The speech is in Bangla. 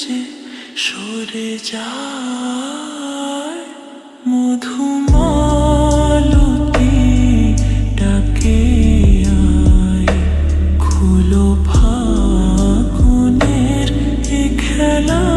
যে সরে যায় মধুমালতি ডাকে আয় খুলো ফাগুনের খেলা।